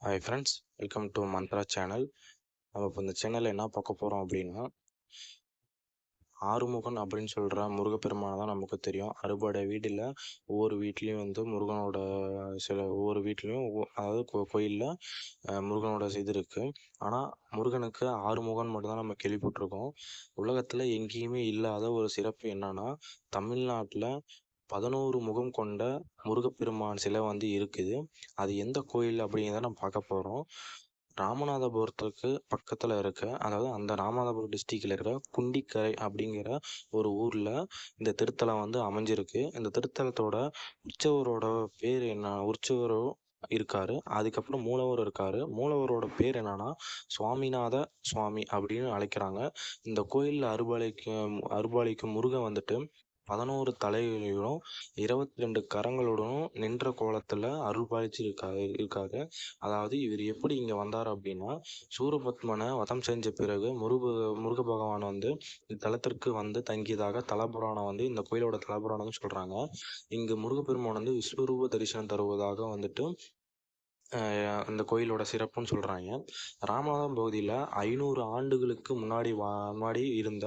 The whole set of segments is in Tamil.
Hi friends welcome to Mantra channel நம்ம இப்போ இந்த சேனலில் என்ன பார்க்க போகிறோம் அப்படின்னா ஆறுமுகன் அப்படின்னு சொல்கிற முருகப்பெருமானை தான் நமக்கு தெரியும். அறுபடை வீட்டில் ஒவ்வொரு வீட்லேயும் வந்து முருகனோட சில ஒவ்வொரு வீட்லேயும் அதாவது கோ கோயிலில் முருகனோட இது இருக்குது ஆனால் முருகனுக்கு ஆறுமுகன் மட்டும்தான் நம்ம கேள்விப்பட்டிருக்கோம். உலகத்தில் எங்கேயுமே இல்லாத ஒரு சிறப்பு என்னன்னா தமிழ்நாட்டில் பதினோரு முகம் கொண்ட முருகப்பெருமான் சிலை வந்து இருக்குது. அது எந்த கோயில் அப்படிங்கிறத நம்ம பார்க்க போகிறோம் ராமநாதபுரத்துக்கு பக்கத்தில் இருக்க அதாவது அந்த ராமநாதபுரம் டிஸ்ட்ரிக்டில் இருக்கிற குண்டிக்கரை அப்படிங்கிற ஒரு ஊரில் இந்த திருத்தலம் வந்து அமைஞ்சிருக்கு. இந்த திருத்தலத்தோட உற்சவரோட பேர் என்ன உற்சவரோ இருக்காரு. அதுக்கப்புறம் மூலவர் இருக்காரு. மூலவரோட பேர் என்னன்னா சுவாமிநாத சுவாமி அப்படின்னு அழைக்கிறாங்க. இந்த கோயிலில் அருபாலிக்கும் அருபாலிக்கும் முருகன் வந்துட்டு பதினோரு தலைகளிலும் இருபத்தி ரெண்டு கரங்களுடனும் நின்ற கோலத்தில் அருள் பாலிச்சு இருக்காங்க அதாவது இவர் எப்படி இங்கே வந்தார் அப்படின்னா சூரபத்மனை வதம் செஞ்ச பிறகு முருக முருக பகவான் வந்து தலத்திற்கு வந்து தங்கியதாக தலபுராணம் வந்து இந்த கோயிலோட தலபுராணம்னு சொல்கிறாங்க இங்கு முருகப்பெருமான் வந்து விஸ்வரூப தரிசனம் தருவதாக வந்துட்டு அந்த கோயிலோட சிறப்புன்னு சொல்கிறாங்க ராமநாதம் பகுதியில் ஐநூறு ஆண்டுகளுக்கு முன்னாடி வா முன்னாடி இருந்த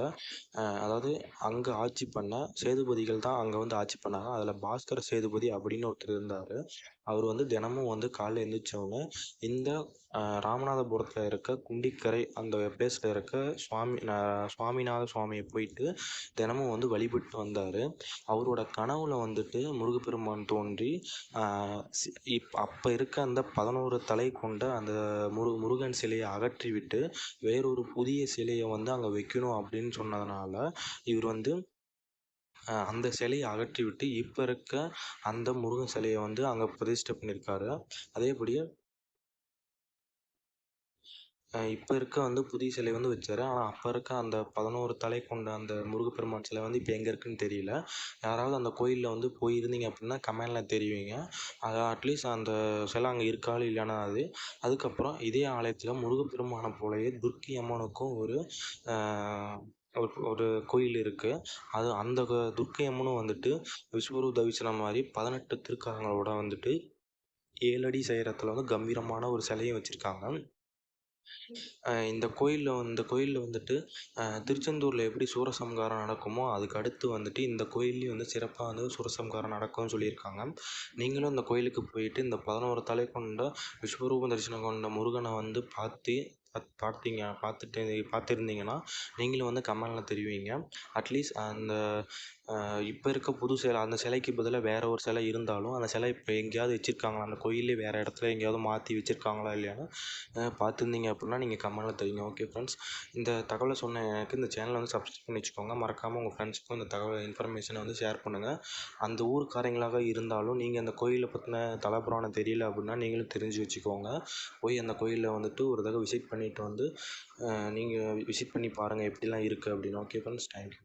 அதாவது அங்கே ஆட்சி பண்ண சேதுபதிகள் தான் அங்கே வந்து ஆட்சி பண்ணாங்க. அதில் பாஸ்கர சேதுபதி அப்படின்னு ஒருத்தர் இருந்தார். அவர் வந்து தினமும் வந்து காலைல எழுந்திரிச்சோடனே இந்த ராமநாதபுரத்தில் இருக்க குண்டிக்கரை அந்த பிளேஸில் இருக்க சுவாமி சுவாமிநாத சுவாமியை போயிட்டு தினமும் வந்து வழிபட்டு வந்தார். அவரோட கனவுல வந்துட்டு முருகப்பெருமான் தோன்றி இப் அப்போ இருக்க அந்த பதினோரு தலை கொண்ட அந்த முரு முருகன் சிலையை அகற்றிவிட்டு வேறொரு புதிய சிலையை வந்து அங்கே வைக்கணும் அப்படின்னு சொன்னதுனால இவர் வந்து அந்த சிலையை அகற்றிவிட்டு இப்போ இருக்க அந்த முருகன் சிலையை வந்து அங்கே பிரதிஷ்டை பண்ணியிருக்காரு. அதேபடியே இப்போ இருக்க வந்து புதிய சிலை வந்து வச்சார். ஆனால் அப்போ இருக்க அந்த பதினோரு தலை கொண்ட அந்த முருகப்பெருமான் சிலை வந்து இப்போ எங்கே இருக்குன்னு தெரியல. யாராவது அந்த கோயிலில் வந்து போயிருந்தீங்க அப்படின்னா கமெண்டில் தெரிவிங்க. அது அட்லீஸ்ட் அந்த சிலை அங்கே இருக்காலும் இல்லைன்னா அது. அதுக்கப்புறம் இதே ஆலயத்தில் முருகப்பெருமானை போலவே துர்க்கி அம்மனுக்கும் ஒரு ஒரு ஒரு கோயில் இருக்குது அது அந்த துர்க்கை அம்மனும் வந்துட்டு விஸ்வரூப தரிசனம் மாதிரி பதினெட்டு திருக்கரங்களோட வந்துட்டு ஏழடி அடி செய்கிறத்துல வந்து கம்பீரமான ஒரு சிலையும் வச்சுருக்காங்க. இந்த கோயிலில் இந்த கோயிலில் வந்துட்டு திருச்செந்தூரில் எப்படி சூரசம்ஹாரம் நடக்குமோ அதுக்கு அடுத்து வந்துட்டு இந்த கோயில்லையும் வந்து சிறப்பாக வந்து சூரசம்காரம் நடக்கும்னு சொல்லியிருக்காங்க. நீங்களும் இந்த கோயிலுக்கு போயிட்டு இந்த பதினோரு தலை கொண்ட விஸ்வரூப தரிசனம் கொண்ட முருகனை வந்து பார்த்து பாத் பார்த்தீங்க பார்த்துட்டு பார்த்துருந்தீங்கன்னா நீங்களும் வந்து கமலில் தெரிவிங்க. அட்லீஸ்ட் அந்த இப்போ இருக்க புது சிலை அந்த சிலைக்கு பதிலாக வேறு ஒரு சிலை இருந்தாலும் அந்த சிலை இப்போ எங்கேயாவது வச்சுருக்காங்களா? அந்த கோயிலே வேறு இடத்துல எங்கேயாவது மாற்றி வச்சுருக்காங்களா இல்லையான்னு பார்த்துருந்தீங்க அப்படின்னா நீங்கள் கமலில் தெரியுங்க. ஓகே ஃப்ரெண்ட்ஸ் இந்த தகவலை சொன்ன எனக்கு இந்த சேனலை வந்து சப்ஸ்கிரைப் பண்ணி வச்சுக்கோங்க. மறக்காமல் உங்கள் ஃப்ரெண்ட்ஸுக்கும் இந்த தகவல் இன்ஃபர்மேஷனை வந்து ஷேர் பண்ணுங்கள் அந்த ஊருக்காரங்களாக இருந்தாலும் நீங்கள் அந்த கோயிலை பற்றின தலபுராணம் தெரியல அப்படின்னா நீங்களும் தெரிஞ்சு வச்சுக்கோங்க. போய் அந்த கோயிலில் வந்துட்டு ஒரு தடவை விசிட் பண்ணிவிட்டு வந்து நீங்கள் விசிட் பண்ணி பாருங்கள் எப்படிலாம் இருக்குது அப்படின்னு. Okay friends thank you